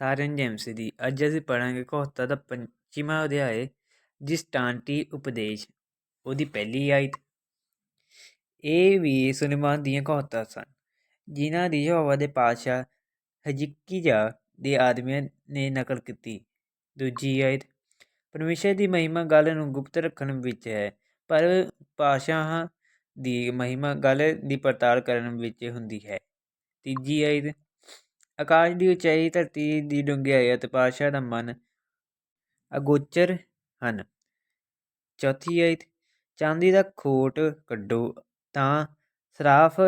ਸਾਰਿਆਂ ਨੂੰ ਜੈਮਸੀ ਦੀ। ਅੱਜ ਅਸੀਂ ਪੜਾਂਗੇ ਕਹੋਤਾ ਦਾ ਪੰਚੀਮਾ ਅਧਿਆਏ ਜਿਸਟਾਂਟੀ ਉਪਦੇਸ਼। ਉਹਦੀ ਪਹਿਲੀ ਆਇਤ ਇਹ ਵੀ ਸੁਲੇਮਾਨ ਦੀਆਂ ਕਹੋਤਾ ਸਨ, ਜਿਨ੍ਹਾਂ ਦੀ ਯਹੋਵਾ ਦੇ ਪਾਤਸ਼ਾਹ ਹਜਿਕੀਆ ਦੇ ਆਦਮੀਆਂ ਨੇ ਨਕਲ ਕੀਤੀ। ਦੂਜੀ ਆਇਤ ਪਰਮੇਸ਼ਰ ਦੀ ਮਹਿਮਾ ਗੱਲ ਨੂੰ ਗੁਪਤ ਰੱਖਣ ਵਿੱਚ ਹੈ, ਪਰ ਪਾਤਸ਼ਾਹਾਂ ਦੀ ਮਹਿਮਾ ਗੱਲ ਦੀ ਪੜਤਾਲ ਕਰਨ ਵਿੱਚ ਹੁੰਦੀ ਹੈ। ਤੀਜੀ ਆਇਤ ਆਕਾਸ਼ ਦੀ ਉਚਾਈ ਧਰਤੀ ਦੀ ਡੂੰਘਿਆਈ ਅਤੇ ਪਾਤਸ਼ਾਹ ਦਾ ਮਨ ਅਗੋਚਰ ਹਨ। ਚੌਥੀ ਆਇਤ, ਚਾਂਦੀ ਦਾ ਖੋਟ ਕੱਢੋ ਤਾਂ ਸਰਾਫ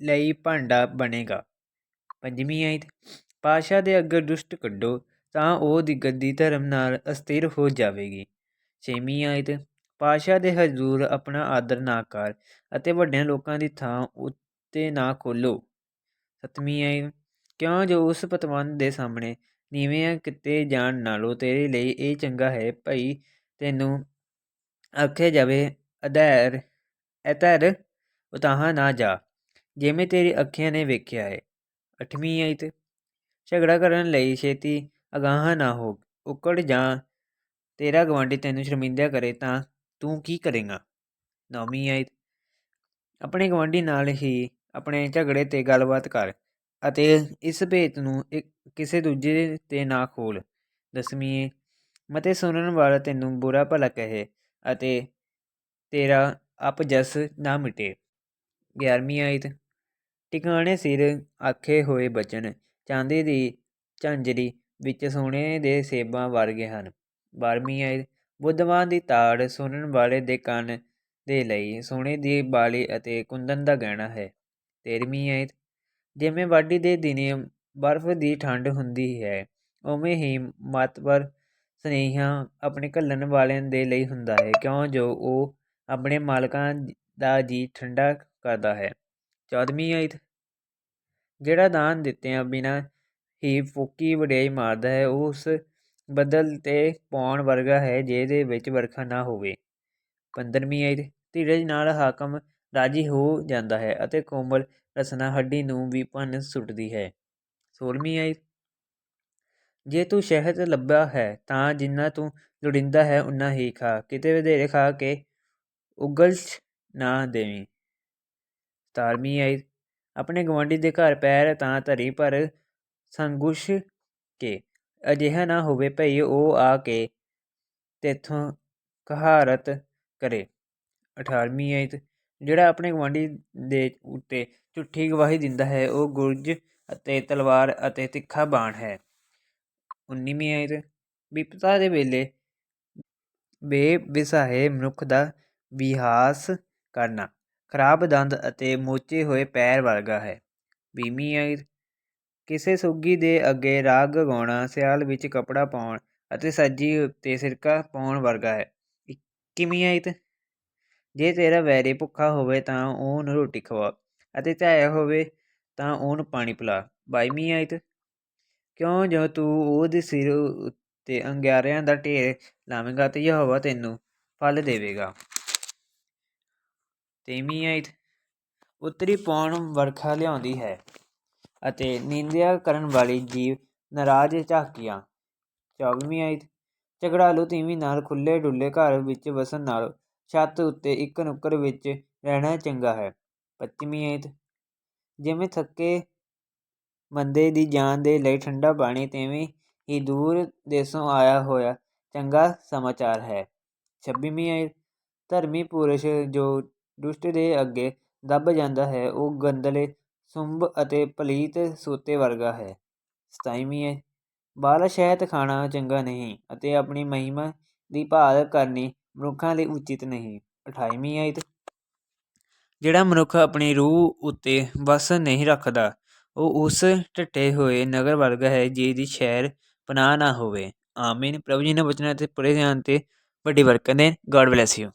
ਲਈ ਭਾਂਡਾ ਬਣੇਗਾ। ਪੰਜਵੀਂ ਆਇਤ, ਪਾਤਸ਼ਾਹ ਦੇ ਅੱਗੇ ਦੁਸ਼ਟ ਕੱਢੋ ਤਾਂ ਉਹ ਦੀ ਗੱਦੀ ਧਰਮ ਨਾਲ ਅਸਥਿਰ ਹੋ ਜਾਵੇਗੀ। ਛੇਵੀਂ ਆਇਤ, ਪਾਤਸ਼ਾਹ ਦੇ ਹਜ਼ੂਰ ਆਪਣਾ ਆਦਰ ਨਾ ਕਰ ਅਤੇ ਵੱਡਿਆਂ ਲੋਕਾਂ ਦੀ ਥਾਂ ਉੱਤੇ ਨਾ ਖੋਲੋ ਸਤਵੀਂ ਆਇਤ ਕਿਉਂ ਜੋ ਉਸ ਪਤਵੰਤ ਦੇ ਸਾਹਮਣੇ? ਨੀਵੇਂ ਕਿਤੇ ਜਾਣ ਨਾਲੋਂ ਤੇਰੇ ਲਈ ਇਹ ਚੰਗਾ ਹੈ ਭਈ ਤੈਨੂੰ ਆਖਿਆ ਜਾਵੇ, ਅਧੈਰ ਅਧੈਰ, ਉਤਾਹਾਂ ਨਾ ਜਾ, ਜਿਵੇਂ ਤੇਰੀ ਅੱਖੀਆਂ ਨੇ ਵੇਖਿਆ ਹੈ। ਅਠਵੀਂ ਆਇਤ ਝਗੜਾ ਕਰਨ ਲਈ ਛੇਤੀ ਅਗਾਹ ਨਾ ਹੋ, ਉਕੜ ਜਾ ਤੇਰਾ ਗਵਾਂਢੀ ਤੈਨੂੰ ਸ਼ਰਮਿੰਦਾ ਕਰੇ ਤਾਂ ਤੂੰ ਕੀ ਕਰੇਗਾ? ਨੌਵੀਂ ਆਇਤ ਆਪਣੇ ਗਵਾਂਢੀ ਨਾਲ ਹੀ ਆਪਣੇ ਝਗੜੇ ਤੇ ਗੱਲਬਾਤ ਕਰ। ਅਤੇ ਇਸ ਭੇਤ ਨੂੰ ਇੱਕ ਕਿਸੇ ਦੂਜੇ ਤੇ ਨਾ ਖੋਲ। ਦਸਵੀਂ ਮਤੇ ਸੁਣਨ ਵਾਲਾ ਤੈਨੂੰ ਬੁਰਾ ਭਲਾ ਕਹੇ ਅਤੇ ਤੇਰਾ ਅਪਜਸ ਨਾ ਮਿਟੇ। 11ਵੀਂ ਆਇਤ, ਟਿਕਾਣੇ ਸਿਰ ਆਖੇ ਹੋਏ ਬਚਨ ਚਾਂਦੀ ਦੀ ਝਾਂਜਰੀ ਵਿੱਚ ਸੋਨੇ ਦੇ ਸੇਬਾਂ ਵਰਗੇ ਹਨ। 12ਵੀਂ ਆਇਤ, ਬੁੱਧਵਾਨ ਦੀ ਤਾੜ ਸੁਣਨ ਵਾਲੇ ਦੇ ਕੰਨ ਦੇ ਲਈ ਸੋਨੇ ਦੀ ਬਾਲੀ ਅਤੇ ਕੁੰਦਨ ਦਾ ਗਹਿਣਾ ਹੈ। 13ਵੀਂ ਆਇਤ ਜਿਵੇਂ ਵਾਢੀ ਦੇ ਦਿਨੇ ਬਰਫ਼ ਦੀ ਠੰਡ ਹੁੰਦੀ ਹੈ, ਉਵੇਂ ਹੀ ਮਾਤਵਰ ਸਨੇਹੀਆਂ ਆਪਣੇ ਘੱਲਣ ਵਾਲਿਆਂ ਦੇ ਲਈ ਹੁੰਦਾ ਹੈ, ਕਿਉਂ ਜੋ ਉਹ ਆਪਣੇ ਮਾਲਕਾਂ ਦਾ ਜੀ ਠੰਡਾ ਕਰਦਾ ਹੈ। ਚੌਦਵੀਂ ਆਇਤ। ਜਿਹੜਾ ਦਾਨ ਦਿੱਤਿਆਂ ਬਿਨਾਂ ਹੀ ਫੂਕੀ ਵਡਿਆਈ ਮਾਰਦਾ ਹੈ ਉਹ ਉਸ ਬੱਦਲ ਤੇ ਪਾਉਣ ਵਰਗਾ ਹੈ, ਜਿਹਦੇ ਵਿੱਚ ਵਰਖਾ ਨਾ ਹੋਵੇ। ਪੰਦਰਵੀਂ ਆਇਤ। ਧੀਰਜ ਨਾਲ ਹਾਕਮ ਰਾਜੀ ਹੋ ਜਾਂਦਾ ਹੈ ਅਤੇ ਕੋਮਲ ਰਸਨਾ ਹੱਡੀ ਨੂੰ ਵੀ ਭੰਨ ਸੁੱਟਦੀ ਹੈ। ਸੋਲਵੀਂ ਆਇਤ ਜੇ ਤੂੰ ਸ਼ਹਿਦ ਲੱਭਾ ਹੈ ਤਾਂ ਜਿੰਨਾ ਤੂੰ ਲੋੜੀਂਦਾ ਹੈ ਉਨਾ ਹੀ ਖਾ, ਕਿਤੇ ਵਧੇਰੇ ਖਾ ਕੇ ਉਗਲਛ ਨਾ ਦੇਵੀਂ। ਸਤਾਰਵੀਂ ਆਇਤ ਆਪਣੇ ਗਵਾਂਢੀ ਦੇ ਘਰ ਪੈਰ ਤਾਂ ਧਰੀ ਪਰ ਸੰਗੁਸ਼ ਕੇ, ਅਜਿਹਾ ਨਾ ਹੋਵੇ ਭਈ ਉਹ ਆ ਕੇ ਤੇਥੋਂ ਕਹਾਰਤ ਕਰੇ। 18ਵੀਂ ਆਇਤ ਜਿਹੜਾ ਆਪਣੇ ਗੁਆਂਢੀ ਦੇ ਉੱਤੇ ਝੂਠੀ ਗਵਾਹੀ ਦਿੰਦਾ ਹੈ, ਉਹ ਗੁਰਜ ਅਤੇ ਤਲਵਾਰ ਅਤੇ ਤਿੱਖਾ ਬਾਣ ਹੈ। 19ਵੀਂ ਆਇਤ ਵਿਪਤਾ ਦੇ ਵੇਲੇ ਬੇਵਿਸਾਹੇ ਮਨੁੱਖ ਦਾ ਵਿਹਾਸ ਕਰਨਾ, ਖਰਾਬ ਦੰਦ ਅਤੇ ਮੋਚੇ ਹੋਏ ਪੈਰ ਵਰਗਾ ਹੈ। ਵੀਹਵੀਂ ਆਇਤ ਕਿਸੇ ਸੁੱਗੀ ਦੇ ਅੱਗੇ ਰਾਗ ਗਾਉਣਾ, ਸਿਆਲ ਵਿੱਚ ਕਪੜਾ ਪਾਉਣ ਅਤੇ ਸੱਜੀ ਉੱਤੇ ਸਿਰਕਾ ਪਾਉਣ ਵਰਗਾ ਹੈ। ਇੱਕੀਵੀਂ ਆਇਤ ਜੇ ਤੇਰਾ ਵੈਰੀ ਭੁੱਖਾ ਹੋਵੇ ਤਾਂ ਉਹਨੂੰ ਰੋਟੀ ਖਵਾ ਅਤੇ ਧਾਇਆ ਹੋਵੇ ਤਾਂ ਉਹਨੂੰ ਪਾਣੀ ਪਿਲਾ। ਬਾਈਵੀਂ ਆਇਤ ਕਿਉਂ ਜੋ ਤੂੰ ਉਹਦੇ ਸਿਰ ਉੱਤੇ ਅੰਗਿਆਰਿਆਂ ਦਾ ਢੇਰ ਲਾਵੇਂਗਾ ਤੇ ਯਹੋਵਾ ਤੈਨੂੰ ਫਲ ਦੇਵੇਗਾ। ਤੇਵੀਂ ਆਇਤ ਉੱਤਰੀ ਪੌਣ ਵਰਖਾ ਲਿਆਉਂਦੀ ਹੈ ਅਤੇ ਨਿੰਦਿਆ ਕਰਨ ਵਾਲੀ ਜੀਵ ਨਾਰਾਜ਼ ਝਾਕੀਆਂ। ਚੌਵੀਂ ਆਇਤ ਝਗੜਾਲੂ ਤੀਵੀਂ ਨਾਲ ਖੁੱਲੇ ਡੁੱਲੇ ਘਰ ਵਿੱਚ ਵਸਣ ਨਾਲ ਛੱਤ ਉੱਤੇ ਇੱਕ ਨੁੱਕਰ ਵਿੱਚ ਰਹਿਣਾ ਚੰਗਾ ਹੈ। ਪੱਛਮੀ ਆਇਤ ਜਿਵੇਂ ਥੱਕੇ ਬੰਦੇ ਦੀ ਜਾਨ ਦੇ ਲਈ ਠੰਡਾ ਪਾਣੀ ਤਿਵੇਂ ਹੀ ਦੂਰ ਦੇਸੋਂ ਆਇਆ ਹੋਇਆ ਚੰਗਾ ਸਮਾਚਾਰ ਹੈ। ਛੱਬੀਵੀਂ ਆਇਤ ਧਰਮੀ ਪੁਰਸ਼ ਜੋ ਦੁਸ਼ਟ ਦੇ ਅੱਗੇ ਦੱਬ ਜਾਂਦਾ ਹੈ, ਉਹ ਗੰਦਲੇ ਸੁੰਭ ਅਤੇ ਪਲੀਤ ਸੋਤੇ ਵਰਗਾ ਹੈ। ਸਤਾਈਵੀਂ ਆਇਤ ਬਾਲਾ ਸ਼ਹਿਦ ਖਾਣਾ ਚੰਗਾ ਨਹੀਂ ਅਤੇ ਆਪਣੀ ਮਹਿਮਾ ਦੀ ਭਾਲ ਕਰਨੀ ਮਨੁੱਖਾਂ ਲਈ ਉਚਿਤ ਨਹੀਂ। 28ਵੀਂ ਆਇਤ ਜਿਹੜਾ ਮਨੁੱਖ ਆਪਣੀ ਰੂਹ ਉੱਤੇ ਵਸ ਨਹੀਂ ਰੱਖਦਾ, ਉਹ ਉਸ ਢੱਠੇ ਹੋਏ ਨਗਰ ਵਰਗ ਹੈ ਜਿਹਦੀ ਸ਼ਹਿਰ ਪਨਾਹ ਨਾ ਹੋਵੇ। ਆਮੀਨ। ਪ੍ਰਭੂ ਜੀ ਨੇ ਬਚਨਾਂ ਤੇ ਪੂਰੇ ਧਿਆਨ ਤੇ ਵੱਡੀ ਬਰਕਤ ਦੇਣ। God bless you